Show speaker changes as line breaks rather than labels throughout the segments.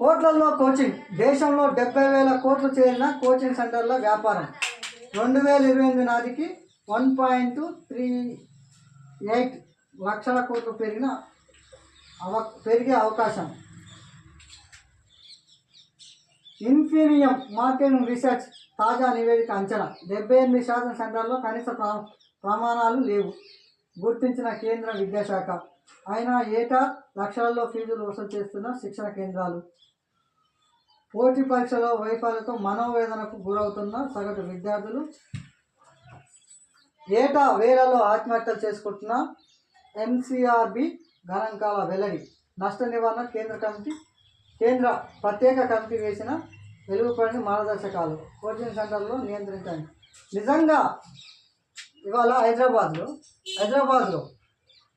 కోట్లల్లో coaching. దేశంలో డెబ్బై వేల కోట్లు చేరిన కోచింగ్ సెంటర్ల వ్యాపారం. రెండు వేల ఇరవై ఎనిమిది నాటికి వన్ పాయింట్ త్రీ ఎయిట్ లక్షల కోట్లు పెరిగిన అవ పెరిగే అవకాశం. ఇన్ఫీనియం మార్కెటింగ్ రీసెర్చ్ తాజా నివేదిక అంచనా. డెబ్బై ఎనిమిది శాతం సెంటర్లో కనీస ప్రా ప్రమాణాలు లేవు. గుర్తించిన కేంద్ర విద్యాశాఖ. అయినా ఏటా లక్షలలో ఫీజులు వసూలు చేస్తున్న శిక్షణ కేంద్రాలు. పోటీ పరీక్షలో వైఫల్యంతో మనోవేదనకు గురవుతున్న సగటు విద్యార్థులు. ఏటా వేలలో ఆత్మహత్యలు చేసుకుంటున్న ఎంసీఆర్బి గణాంకాల వెల్లడి. నష్ట నివారణ కేంద్ర కమిటీ కేంద్ర ప్రత్యేక కమిటీ వేసిన వెలుగుపడిన మార్గదర్శకాలు. కోచింగ్ సెంటర్లో నియంత్రించండి. నిజంగా ఇవాళ హైదరాబాద్లో హైదరాబాద్లో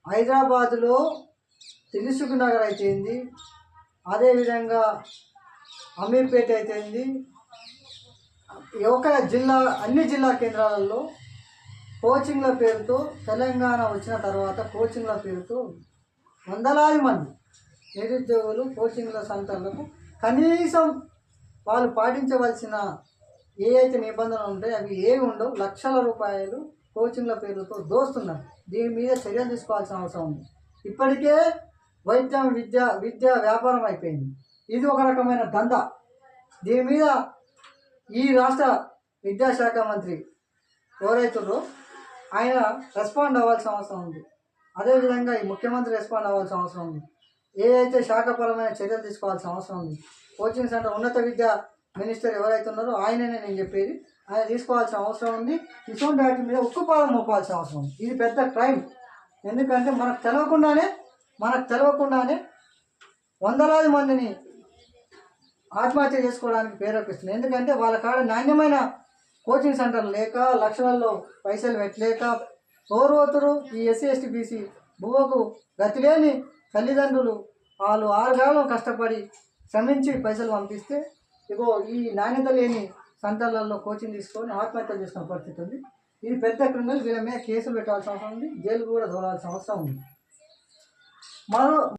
హైదరాబాద్లో దిల్సుఖ్ నగర్ అయితేంది అదేవిధంగా అమీర్పేట అయితేంది ఒక జిల్లా అన్ని జిల్లా కేంద్రాలలో కోచింగ్ల పేరుతో తెలంగాణ వచ్చిన తర్వాత కోచింగ్ల పేరుతో వందలాది మంది నిరుద్యోగులు కోచింగ్ల సెంటర్లకు కనీసం వాళ్ళు పాటించవలసిన ఏ అయితే నిబంధనలు ఉంటాయో అవి ఏవి ఉండవు లక్షల రూపాయలు కోచింగ్ల పేరుతో దోస్తున్నారు. దీని మీద చర్యలు తీసుకోవాల్సిన అవసరం ఉంది. ఇప్పటికే వైద్యం విద్య విద్య వ్యాపారం అయిపోయింది. ఇది ఒక రకమైన దందా. దీని మీద ఈ రాష్ట్ర విద్యాశాఖ మంత్రి ఎవరైతుందో ఆయన రెస్పాండ్ అవ్వాల్సిన అవసరం ఉంది. అదేవిధంగా ఈ ముఖ్యమంత్రి రెస్పాండ్ అవ్వాల్సిన అవసరం ఉంది. ఏ అయితే శాఖపరమైన చర్యలు తీసుకోవాల్సిన అవసరం ఉంది. కోచింగ్ సెంటర్ ఉన్నత విద్యా మినిస్టర్ ఎవరైతే ఉన్నారో ఆయననే నేను చెప్పేది. అది తీసుకోవాల్సిన అవసరం ఉంది. ఇటువంటి వాటి మీద ఉక్కుపాదం మోపాల్సిన అవసరం ఉంది. ఇది పెద్ద క్రైమ్. ఎందుకంటే మనకు తెలవకుండానే మనకు తెలవకుండానే వందలాది మందిని ఆత్మహత్య చేసుకోవడానికి ప్రేరేపిస్తుంది ఎందుకంటే వాళ్ళ కాడ నాణ్యమైన కోచింగ్ సెంటర్ లేక లక్షలలో పైసలు పెట్టలేక ఓరోతురు ఈ ఎస్సీ ఎస్టీ బీసీ బువ్వకు గతిలేని తల్లిదండ్రులు వాళ్ళు ఆరుగాలం కష్టపడి శ్రమించి పైసలు పంపిస్తే ఇగో ఈ నాణ్యత లేని సెంటర్లలో కోచింగ్ తీసుకొని ఆత్మహత్యలు చేసుకునే పరిస్థితి ఉంది. ఇది పెద్ద క్రిమినల్ వీళ్ళ మీద కేసులు పెట్టాల్సిన అవసరం ఉంది జైలు కూడా దూరాల్సిన అవసరం ఉంది. మరో